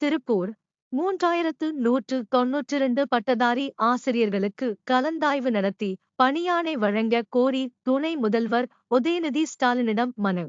திருப்பூர். மூன்றாயிரத்து நூற்று தொன்னூற்றிரண்டு பட்டதாரி ஆசிரியர்களுக்கு கலந்தாய்வு நடத்தி பணியாணை வழங்க கோரி துணை முதல்வர் உதயநிதி ஸ்டாலினிடம் மனு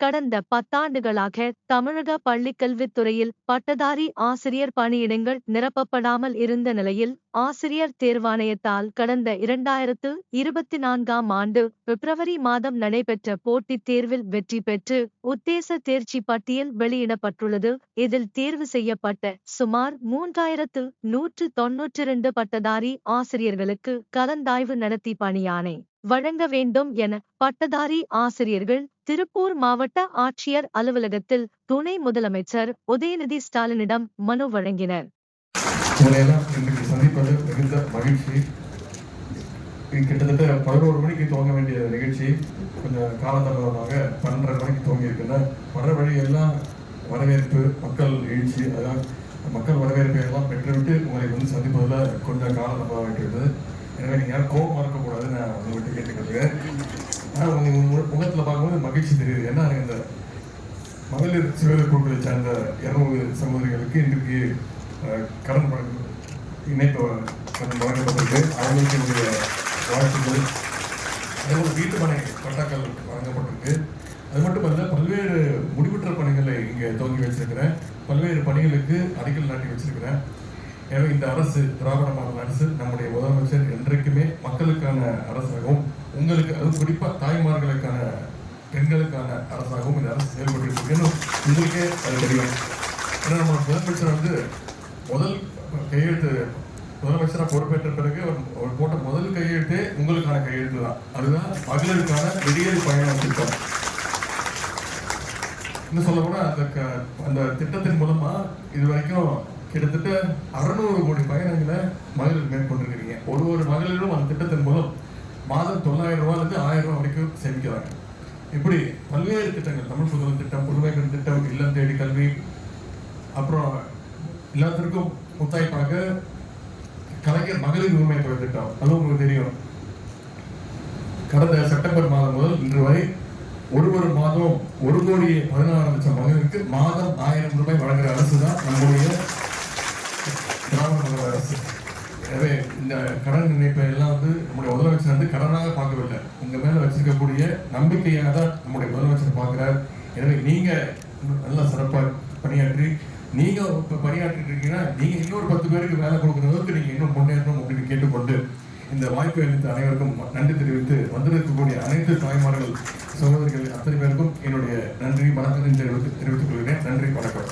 கடந்த பத்தாண்டுகளாக தமிழக பள்ளிக்கல்வித்துறையில் பட்டதாரி ஆசிரியர் பணியிடங்கள் நிரப்பப்படாமல் இருந்த நிலையில் ஆசிரியர் தேர்வாணையத்தால் கடந்த இரண்டாயிரத்து இருபத்தி நான்காம் ஆண்டு பிப்ரவரி மாதம் நடைபெற்ற போட்டித் தேர்வில் வெற்றி பெற்று உத்தேச தேர்ச்சி பட்டியல் வெளியிடப்பட்டுள்ளது. இதில் தேர்வு செய்யப்பட்ட சுமார் மூன்றாயிரத்து நூற்று தொன்னூற்றி இரண்டு பட்டதாரி ஆசிரியர்களுக்கு கலந்தாய்வு நடத்தி பணியாணை வழங்க வேண்டும் என பட்டதாரி ஆசிரியர்கள் திருப்பூர் மாவட்ட ஆட்சியர் அலுவலகத்தில் துணை முதலமைச்சர் உதயநிதி ஸ்டாலினிடம் மனு வழங்கினர். சந்திப்பது மிகுந்த மகிழ்ச்சி. கிட்டத்தட்ட பதினோரு மணிக்கு துவங்க வேண்டிய நிகழ்ச்சி. கொஞ்சம் காலதாமதமாக பன்னெண்டரை மணிக்கு துவங்கி இருக்குன்னா வர வழியெல்லாம் வரவேற்பு மக்கள் எழுச்சி அதான் மக்கள் வரவேற்பை எல்லாம் பெற்றுவிட்டு உங்களை வந்து சந்திப்பதில் கொஞ்சம் காலதாமதமாக ஆகிட்டு எனவே நீங்கள் யாரும் கோபமாக இருக்கக்கூடாதுன்னு நான் விட்டு கேட்டுக்கிறேன் ஆனால் உங்கள் முகத்தில் பார்க்கும்போது மகிழ்ச்சி தெரியுது. என்ன இந்த மகளிர் சிறுவர் குழுக்களை சார்ந்த இரநூறு சகோதரிகளுக்கு இன்றைக்கு கடன் பழக்கம் இணைப்பு கடன் வழங்கப்பட்டிருக்கு. அவங்களுக்கு என்னுடைய வாழ்த்துக்கள். அதேபோல் வீட்டு மனை பட்டாக்கள் வழங்கப்பட்டிருக்கு. அது மட்டும் மட்டுமல்ல பல்வேறு முடிவுற்ற பணிகளை இங்கே துவங்கி வச்சிருக்கிறேன் பல்வேறு பணிகளுக்கு அடிக்கல் நாட்டி வச்சிருக்கிறேன். எனவே இந்த அரசு திராவிட மாடல் அரசு நம்முடைய முதலமைச்சர் என்றைக்குமே மக்களுக்கான அரசாகவும் உங்களுக்கு அதுவும் குறிப்பாக தாய்மார்களுக்கான பெண்களுக்கான அரசாகவும் இந்த அரசு செயல்பட்டு உங்களுக்கே அது தெரியும். ஏன்னா நம்ம முதலமைச்சர் வந்து முதல் கையெழுத்து முதலமைச்சராக பொறுப்பேற்ற பிறகு அவர் போட்ட முதல் கையெழுத்தே உங்களுக்கான கையெழுத்து தான். அதுதான் மகளிருக்கான விடியல் பயணம் திட்டம். இன்னும் சொல்ல போனால் அந்த க- அந்த திட்டத்தின் மூலமாக இது வரைக்கும் கிட்டத்தட்ட அறுநூறு கோடி பயணங்களை மகளிர் மேற்கொண்டிருக்கிறீங்க. ஒரு ஒரு மகளிரும் அந்த திட்டத்தின் மூலம் மாதம் தொள்ளாயிரம் ரூபாயிலிருந்து ஆயிரம் ரூபாய் வரைக்கும் சேமிக்கிறாங்க. இப்படி பல்வேறு திட்டங்கள் தமிழ் புதுவன் திட்டம் புதுமை பெண் திட்டம் இல்லம் தேடி கல்வி அப்புறம் எல்லாத்திற்கும் முத்தாய்ப்பாக கலைஞர் மகளிர் உரிமை தொகை திட்டம். அதுவும் உங்களுக்கு தெரியும். கடந்த செப்டம்பர் மாதம் முதல் இன்று வரை ஒரு ஒரு மாதம் ஒரு கோடி பதினாறு லட்சம் மகளிருக்கு மாதம் ஆயிரம் ரூபாய் வழங்குற அரசு தான் நம்முடைய திராவிட அரசு எனவே இந்த கடன் இணைப்பை எல்லாம் வந்து நம்முடைய முதலமைச்சர் வந்து கடனாக பார்க்கவில்லை. உங்க மேல வச்சிருக்கக்கூடிய நம்பிக்கையாக தான் நம்முடைய முதலமைச்சர் பார்க்கிறார். எனவே நீங்க நல்லா சிறப்பாக பணியாற்றி நீங்க இப்போ பணியாற்றிட்டு இருக்கீங்கன்னா நீங்க இன்னொரு பத்து பேருக்கு வேலை கொடுக்குற அளவுக்கு நீங்க இன்னும் முன்னேறணும் அப்படின்னு கேட்டுக்கொண்டு இந்த வாய்ப்பை அளித்த அனைவருக்கும் நன்றி தெரிவித்து வந்திருக்கக்கூடிய அனைத்து தாய்மார்கள் சகோதரிகள் அத்தனை பேருக்கும் என்னுடைய நன்றி வணக்கத்தை தெரிவித்துக் கொள்கிறேன். நன்றி வணக்கம்.